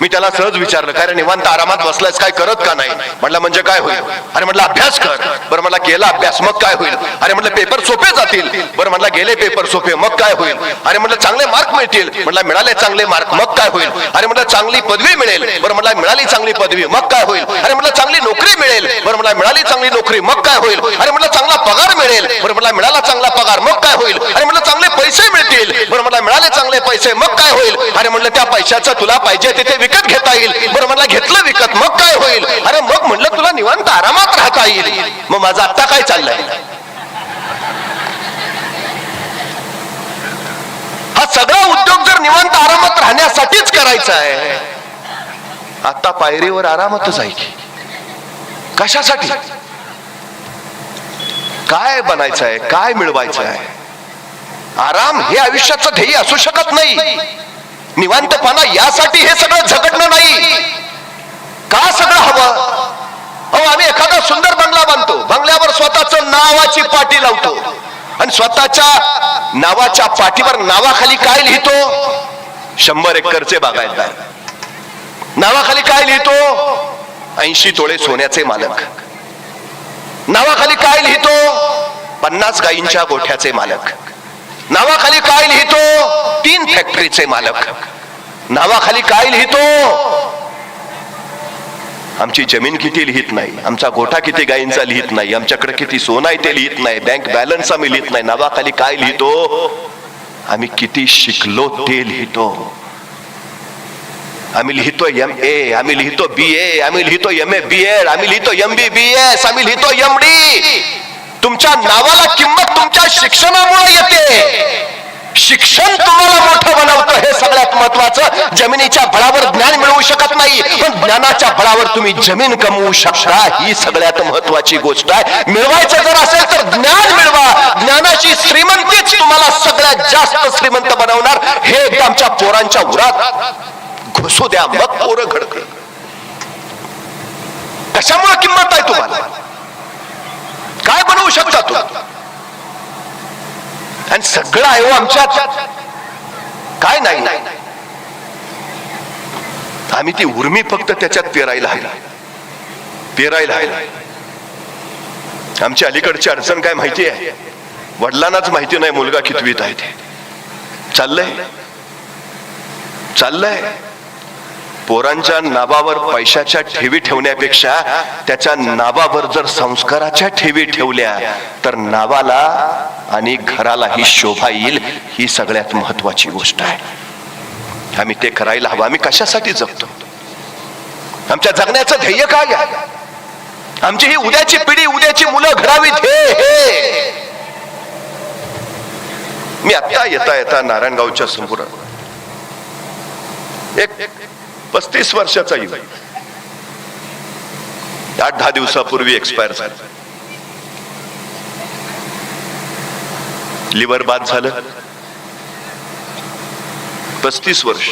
मी त्याला सहज विचारलं काय रे निवांत आरामात बसलायस? काय करत का नाही? म्हटलं म्हणजे काय होईल? अरे म्हटलं अभ्यास कर. बरं म्हटलं केला अभ्यास मग काय होईल? अरे म्हटलं पेपर सोपे जातील. बरं म्हटलं गेले पेपर सोपे मग काय होईल? अरे म्हटलं चांगले मार्क मिळतील. म्हटलं मिळाले चांगले मार्क मग काय होईल? अरे म्हटलं चांगली पदवी मिळेल. बरं म्हटलं मिळाली चांगली पदवी मग काय होईल? अरे म्हटलं चांगली नोकरी मिळेल. बरं म्हटलं मिळाली चांगली नोकरी मग काय होईल? अरे म्हटलं चांगला पगार मिळेल. बरं म्हटलं मिळाला चांगला पगार मग काय होईल? अरे म्हटलं चांगले पैसे मिळतील. बरं म्हटलं मिळाले चांगले पैसे मग काय होईल? अरे म्हटलं त्या पैशाचं तुला पाहिजे तिथे विकत घेता येईल. बरं म्हटलं घेतलं विकत मग काय होईल? अरे मग म्हणलं तुला निवांत आरामात राहता येईल. मग माझं आत्ता काय चाललंय? हा सगळा उद्योग जर निवांत आरामात राहण्यासाठीच करायचा आहे आता पायरीवर आरामातच आहे की? कशासाठी? काय बनायचं आहे? काय मिळवायचं आहे? आराम हे आयुष्याचं ध्येय असू शकत नाही. निवांतपणा यासाठी हे सगळं झगडणं नाही. का सगळं हवं? अहो आम्ही एखादा सुंदर बंगला बांधतो. बंगल्यावर स्वतःच नावाची पाटी लावतो. आणि स्वतःच्या नावाच्या पाठीवर नावाखाली काय लिहितो? शंभर एकरचे बागायतदार. नावाखाली काय लिहितो? ऐंशी तोळे सोन्याचे मालक. नावाखाली काय लिहितो? पन्नास गायींच्या गोठ्याचे मालक. नावाखाली काय लिहितो तीन फॅक्टरीचे मालक. नावाखाली काय लिहितो आमची जमीन किती लिहित नाही आमचा गोठा किती गायींचा लिहित नाही आमच्याकडे किती सोनं आहे ते लिहित नाही बँक बॅलन्स आम्ही लिहित नाही नावाखाली काय लिहितो आम्ही किती शिकलो ते लिहितो. आम्ही लिहितो एम ए आम्ही लिहितो बी ए आम्ही लिहितो एम ए बी एड आम्ही लिहितो एम बी बी एस आम्ही लिहितो एम डी तुमच्या नावाला किंमत तुमच्या शिक्षणामुळे येते. शिक्षण तुम्हाला मोठं बनवतं हे सगळ्यात महत्वाचं. जमिनीच्या बळावर ज्ञान मिळवू शकत नाही पण ज्ञानाच्या बळावर तुम्ही जमीन कमवू शकता. ही सगळ्यात महत्वाची गोष्ट आहे. मिळवायचं जर असेल तर ज्ञान मिळवा. ज्ञानाची श्रीमंतीच तुम्हाला सगळ्यात जास्त श्रीमंत बनवणार. हे एकदा आमच्या पोरांच्या उरात घुसू द्या. मग पोरं घडकड कशामुळे किंमत आहे तुम्हाला? काय बनवू शकता तू? आणि सगळं आहे हो आमच्यात. काय नाही. आम्ही ती उर्मी फक्त त्याच्यात पेरायला आहे. पेरायला आहे. आमची अलीकडची अडचण काय माहिती आहे? वडिलांनाच माहिती नाही मुलगा कितवीत आहे ते. चाललंय? चाललंय. पोरांच्या नावावर पैशाच्या ठेवी ठेवण्यापेक्षा त्याच्या नावावर जर संस्काराच्या ठेवी ठेवल्या तर नावाला आणि घरालाही शोभा येईल ही सगळ्यात महत्वाची गोष्ट आहे. आम्ही ते करायला हवं. आम्ही कशासाठी जगतो? आमच्या जगण्याचं ध्येय काय आहे? आमची ही उद्याची पिढी उद्याची मुलं घडावीत हे हे! मी आता येता येता नारायणगावच्या समोर एक पस्तीस वर्षाचा येऊ आठ दहा दिवसापूर्वी एक्सपायर झाला. लिव्हर बाद झालं. पस्तीस वर्ष.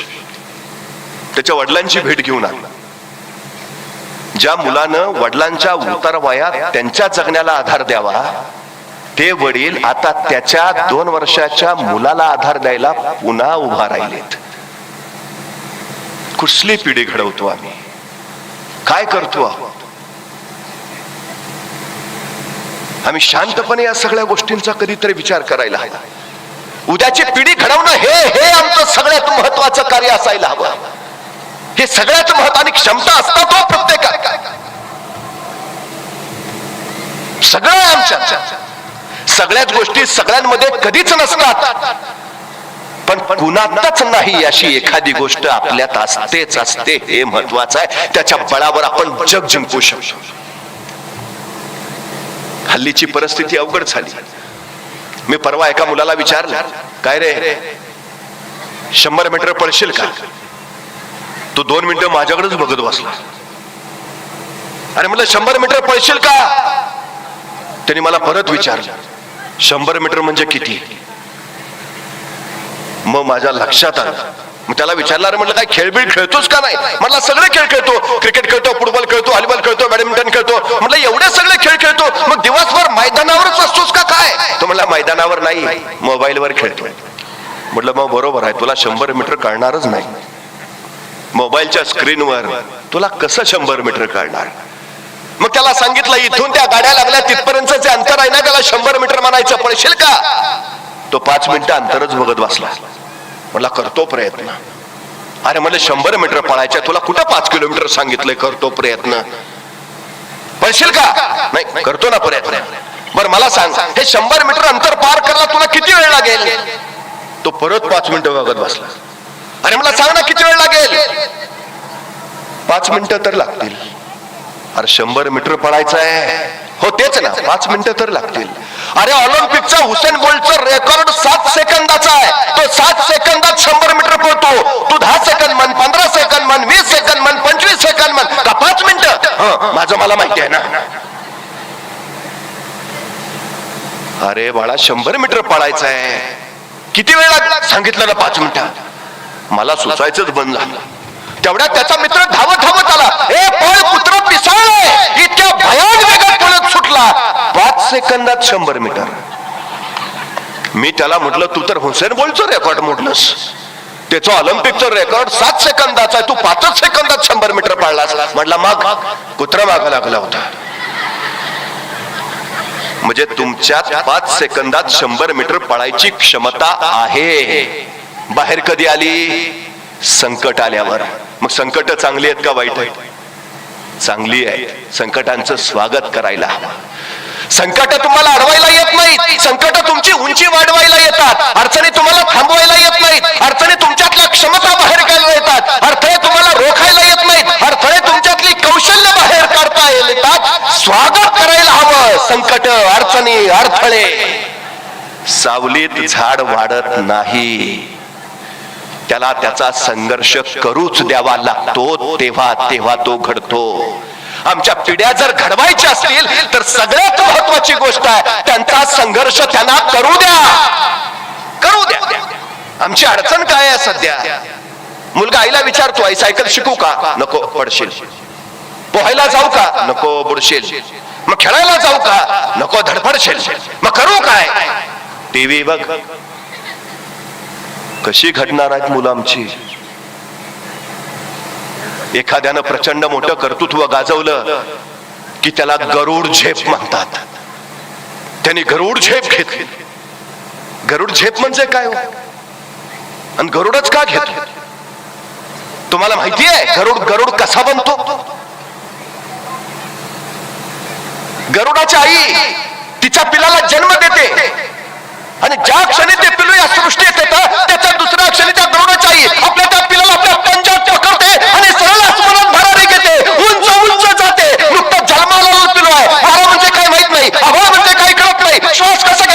त्याच्या वडिलांची भेट घेऊन आला. ज्या मुलानं वडिलांच्या उतार वयात त्यांच्या जगण्याला आधार द्यावा ते वडील आता त्याच्या दोन वर्षाच्या मुलाला आधार द्यायला पुन्हा उभा राहिलेत. कुठली पिढी घडवतो आम्ही? काय करतो आहोत? आम्ही शांतपणे या सगळ्या गोष्टींचा कधीतरी विचार करायला हवा. उद्याची पिढी घडवणं हे हे आमचं सगळ्यात महत्वाचं कार्य असायला हवं. हे सगळ्यात महत्वाची क्षमता असतात प्रत्येक सगळं आमच्या सगळ्याच गोष्टी सगळ्यांमध्ये कधीच नसतात. पण कुणातच नाही अशी एखादी गोष्ट आपल्यात असतेच असते. हे महत्वाचं आहे. त्याच्या बळावर आपण जग जिंकू शकतो. हल्लीची परिस्थिती अवघड झाली. मी परवा एका मुलाला विचारलं काय रे? शंभर मीटर पळशील का? तो दोन मिनिटं माझ्याकडेच बघत बसला. अरे म्हटलं शंभर मीटर पळशील का? त्यांनी मला परत विचारलं शंभर मीटर म्हणजे किती? मग माझ्या लक्षात आलं. मग त्याला विचारलं अरे म्हटलं काय खेळबीळ खेळतोस का नाही? म्हटलं सगळे खेळ खेळतो. क्रिकेट खेळतो फुटबॉल खेळतो व्हॉलीबॉल खेळतो बॅडमिंटन खेळतो. म्हटलं एवढे सगळे खेळ खेळतो. मग दिवसभर मैदानावरच असतोस का काय? तो म्हटला मैदानावर नाही मोबाईलवर खेळतो म्हटलं मग बरोबर आहे. तुला शंभर मीटर कळणारच नाही. मोबाईलच्या स्क्रीनवर तुला कसं शंभर मीटर काढणार मग त्याला सांगितलं इथून त्या गाड्या लागल्या तिथपर्यंत जे अंतर आहे ना त्याला शंभर मीटर म्हणायचं पडशील का? तो पाच मिनिटं अंतरच बघत बसला. म्हटला करतो प्रयत्न. अरे मला शंभर मीटर पळायच्या. तुला कुठं पाच किलोमीटर सांगितलंय करतो प्रयत्न? पळशील का? नाही करतो ना प्रयत्न. बर मला सांग हे शंभर मीटर अंतर पार करायला तुला किती वेळ लागेल? तो परत पाच मिनिटं बघत बसला. अरे मला सांग ना किती वेळ लागेल? पाच मिनिटं तर लागतील. अरे शंभर मीटर पळायचं आहे हो तेच ना पाच मिनिटं तर लागतील. अरे ऑलिम्पिकचा हुसेन बोल्टचा रेकॉर्ड सात सेकंदाचा आहे. तो सात सेकंद शंभर मीटर पळतो तू दहा सेकंद म्हण पंधरा सेकंद म्हण वीस सेकंद म्हण पंचवीस सेकंद म्हण का पाच मिनिटं माझं मला माहिती आहे ना? अरे बाळा शंभर मीटर पळायचं आहे. किती वेळ लागला सांगितलं ना पाच मिनिटं? मला सुचायचंच बंद झालं. तेवढ्या त्याचा मित्र धावत धावत आला. ए पळ पुत्र पिसाळ इतक्या भयान वेगात पळत सुटला. पाच सेकंदात शंभर मीटर. मी त्याला म्हटलं तू तर हुसेन बोलतो रेकॉर्ड म्हटलंस त्याचं ऑलिम्पिकचं रेकॉर्ड सात सेकंदाचा आहे. तू पाचच सेकंदात शंभर मीटर पाळलास. म्हटला मग. कुत्रा माग लागला होता. म्हणजे तुमच्यात पाच सेकंदात शंभर मीटर पळायची क्षमता आहे. बाहेर कधी आली? संकट आल्यावर. मग संकट चांगली आहेत का वाईट आहेत? चांगली आहे संकटांचं स्वागत करायला हवं. संकट तुम्हाला अडवायला येत नाहीत. संकट तुमची उंची वाढवायला येतात. अडचणी तुम्हाला थांबवायला येत नाहीत. अडचणी तुमच्यातल्या क्षमता बाहेर काढायला येतात. अडथळे तुम्हाला रोखायला येत नाहीत. अडथळे तुमच्यातली कौशल्य बाहेर काढता येतात. स्वागत करायला हवं. संकट अडचणी अडथळे. सावलीत झाड वाढत नाही. त्याला त्याचा संघर्ष करूच द्यावा लागतो. तेव्हा तेव्हा तो घडतो. आमच्या पिढ्या जर घडवायच्या असतील तर सगळ्यात महत्वाची गोष्ट आहे त्यांचा संघर्ष त्यांना करू द्या. करू द्या. आमची अडचण काय आहे सध्या? मुलगा आईला विचारतो आई सायकल शिकू का? नको पडशील. पोहायला जाऊ का? नको बुडशील. मग खेळायला जाऊ का? नको धडपडशील मग करू काय? टीव्ही बघ. कशी घडणार आहेत मुलं आमची? एखाद्यानं प्रचंड मोठं कर्तृत्व गाजवलं की त्याला गरुड झेप म्हणतात. त्यांनी गरुड झेप घेतली. गरुड झेप म्हणजे काय हो? आणि गरुडच का घेतो तुम्हाला माहिती आहे गरुड गरुड कसा बनतो? गरुडाची आई तिच्या पिलाला जन्म देते. आणि ज्या क्षणी ते पिलू या सृष्टी येते সংস্কার